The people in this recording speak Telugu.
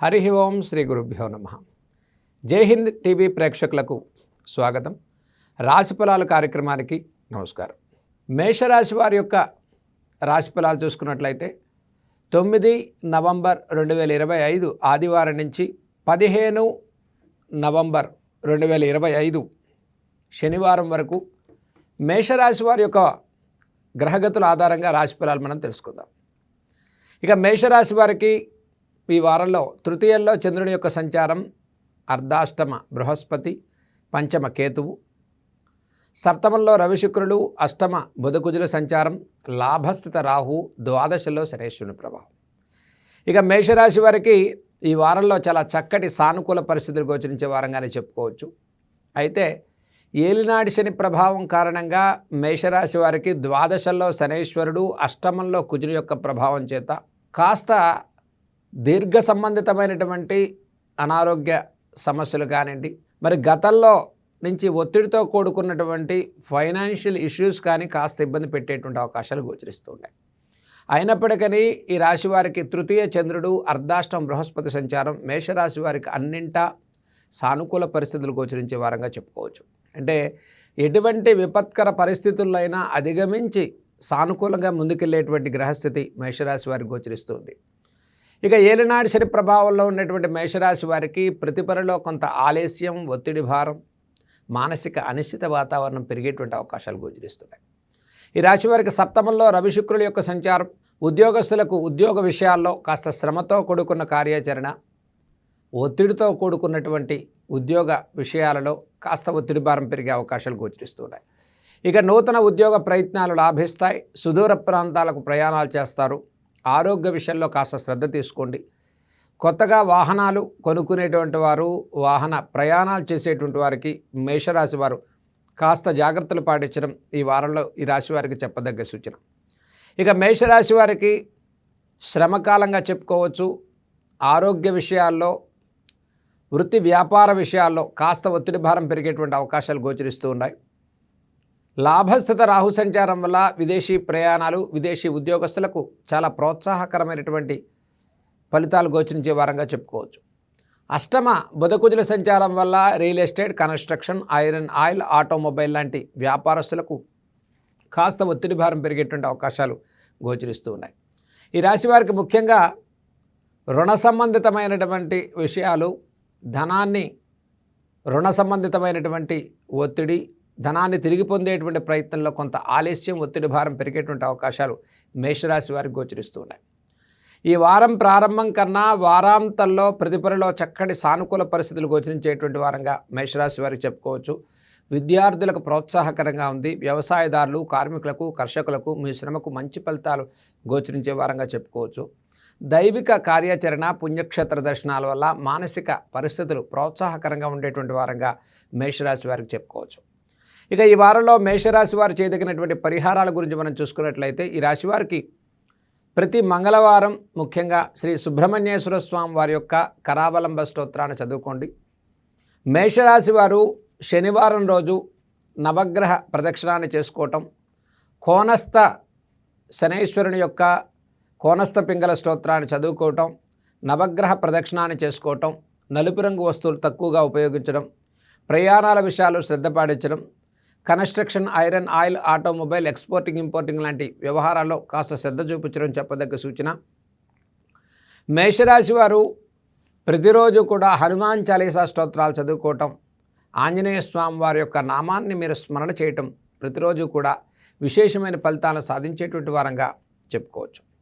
హరి ఓం శ్రీ గురుభ్యో నమ. జై హింద్ టీవీ ప్రేక్షకులకు స్వాగతం. రాశిఫలాలు కార్యక్రమానికి నమస్కారం. మేషరాశి వారి యొక్క రాశిఫలాలు చూసుకున్నట్లయితే తొమ్మిది నవంబర్ రెండు వేల ఇరవై ఐదు ఆదివారం నుంచి పదిహేను నవంబర్ రెండు వేల ఇరవై ఐదు శనివారం వరకు మేషరాశి వారి యొక్క గ్రహగతుల ఆధారంగా రాశిఫలాలు మనం తెలుసుకుందాం. ఇక మేషరాశి వారికి ఈ వారంలో తృతీయంలో చంద్రుని యొక్క సంచారం అర్ధాష్టమ బృహస్పతి పంచమ కేతువు. సప్తమంలో రవిశుక్రుడు అష్టమ బుధకుజుల సంచారం లాభస్థిత రాహు ద్వాదశలో శనేశ్వరుని ప్రభావం. ఇక మేషరాశి వారికి ఈ వారంలో చాలా చక్కటి సానుకూల పరిస్థితులు గోచరించే వారంగానే చెప్పుకోవచ్చు. అయితే ఏలినాడి శని ప్రభావం కారణంగా మేషరాశి వారికి ద్వాదశల్లో శనేశ్వరుడు అష్టమంలో కుజుని యొక్క ప్రభావం చేత కాస్త దీర్ఘ సంబంధితమైనటువంటి అనారోగ్య సమస్యలు కానివ్వండి మరి గతంలో నుంచి ఒత్తిడితో కూడుకున్నటువంటి ఫైనాన్షియల్ ఇష్యూస్ కానీ కాస్త ఇబ్బంది పెట్టేటువంటి అవకాశాలు గోచరిస్తున్నాయి అయినప్పటికీ ఈ రాశి వారికి తృతీయ చంద్రుడు అర్ధాష్టం బృహస్పతి సంచారం మేషరాశి వారికి అన్నింటా సానుకూల పరిస్థితులు గోచరించే వారంగా చెప్పుకోవచ్చు. అంటే ఎటువంటి విపత్కర పరిస్థితుల్లో అయినా అధిగమించి సానుకూలంగా ముందుకెళ్ళేటువంటి గ్రహస్థితి మేషరాశి వారికి గోచరిస్తుంది ఇక ఏలినాడు శని ప్రభావంలో ఉన్నటువంటి మేషరాశి వారికి ప్రతిపరలో కొంత ఆలస్యం ఒత్తిడి భారం మానసిక అనిశ్చిత వాతావరణం పెరిగేటువంటి అవకాశాలు గోచరిస్తున్నాయి. ఈ రాశి వారికి సప్తమంలో రవి శుక్రుల యొక్క సంచారం ఉద్యోగస్తులకు ఉద్యోగ విషయాల్లో కాస్త శ్రమతో కూడుకున్న కార్యాచరణ ఒత్తిడితో కూడుకున్నటువంటి ఉద్యోగ విషయాలలో కాస్త ఒత్తిడి భారం పెరిగే అవకాశాలు గోచరిస్తున్నాయి. ఇక నూతన ఉద్యోగ ప్రయత్నాలు లాభిస్తాయి సుదూర ప్రాంతాలకు ప్రయాణాలు చేస్తారు ఆరోగ్య విషయంలో కాస్త శ్రద్ధ తీసుకోండి. కొత్తగా వాహనాలు కొనుక్కునేటువంటి వారు వాహన ప్రయాణాలు చేసేటువంటి వారికి మేషరాశి వారు కాస్త జాగ్రత్తలు పాటించడం ఈ వారంలో ఈ రాశి వారికి చెప్పదగ్గ సూచన. ఇక మేషరాశి వారికి శ్రమకాలంగా చెప్పుకోవచ్చు. ఆరోగ్య విషయాల్లో వృత్తి వ్యాపార విషయాల్లో కాస్త ఒత్తిడి భారం పెరిగేటువంటి అవకాశాలు గోచరిస్తూ ఉన్నాయి. లాభస్థిత రాహు సంచారం వల్ల విదేశీ ప్రయాణాలు విదేశీ ఉద్యోగస్తులకు చాలా ప్రోత్సాహకరమైనటువంటి ఫలితాలు గోచరించే వారంగా చెప్పుకోవచ్చు. అష్టమ బుధకుజుల సంచారం వల్ల real estate construction iron oil automobile లాంటి వ్యాపారస్తులకు కాస్త ఒత్తిడి భారం పెరిగేటువంటి అవకాశాలు గోచరిస్తూ ఉన్నాయి. ఈ రాశి వారికి ముఖ్యంగా రుణ సంబంధితమైనటువంటి విషయాలు ధనాన్ని రుణ సంబంధితమైనటువంటి ఒత్తిడి ధనాన్ని తిరిగి పొందేటువంటి ప్రయత్నంలో కొంత ఆలస్యం ఒత్తిడి భారం పెరిగేటువంటి అవకాశాలు మేషరాశి వారికి గోచరిస్తూ ఉన్నాయి. ఈ వారం ప్రారంభం కన్నా వారాంతంలో ప్రతిపరిలో చక్కటి సానుకూల పరిస్థితులు గోచరించేటువంటి వారంగా మేషరాశి వారికి చెప్పుకోవచ్చు. విద్యార్థులకు ప్రోత్సాహకరంగా ఉంది. వ్యవసాయదారులు కార్మికులకు కర్షకులకు మీ శ్రమకు మంచి ఫలితాలు గోచరించే వారంగా చెప్పుకోవచ్చు. దైవిక కార్యాచరణ పుణ్యక్షేత్ర దర్శనాల వల్ల మానసిక పరిస్థితులు ప్రోత్సాహకరంగా ఉండేటువంటి వారంగా మేషరాశి వారికి చెప్పుకోవచ్చు. ఇక ఈ వారంలో మేషరాశి వారు చేయదగినటువంటి పరిహారాల గురించి మనం చూసుకున్నట్లయితే ఈ రాశి వారికి ప్రతి మంగళవారం ముఖ్యంగా శ్రీ సుబ్రహ్మణ్యేశ్వర స్వామి వారి యొక్క కరావలంబ స్తోత్రాన్ని చదువుకోండి. మేషరాశి వారు శనివారం రోజు నవగ్రహ ప్రదక్షిణాన్ని చేసుకోవటం కోనస్థ శనేశ్వరుని యొక్క కోనస్థ పింగళ స్తోత్రాన్ని చదువుకోవటం నవగ్రహ ప్రదక్షిణాన్ని చేసుకోవటం నలుపు రంగు వస్తువులు తక్కువగా ఉపయోగించడం ప్రయాణాల విషయాలు శ్రద్ధ పాటించడం construction iron oil automobile exporting importing లాంటి వ్యవహారాల్లో కాస్త శ్రద్ధ చూపించడం చెప్పదగ్గ సూచన. మేషరాశి వారు ప్రతిరోజు కూడా హనుమాన్ చాలీసా స్తోత్రాలు చదువుకోవటం ఆంజనేయ స్వామి వారి యొక్క నామాన్ని మీరు స్మరణ చేయటం ప్రతిరోజు కూడా విశేషమైన ఫలితాలను సాధించేటువంటి వారంగా చెప్పుకోవచ్చు.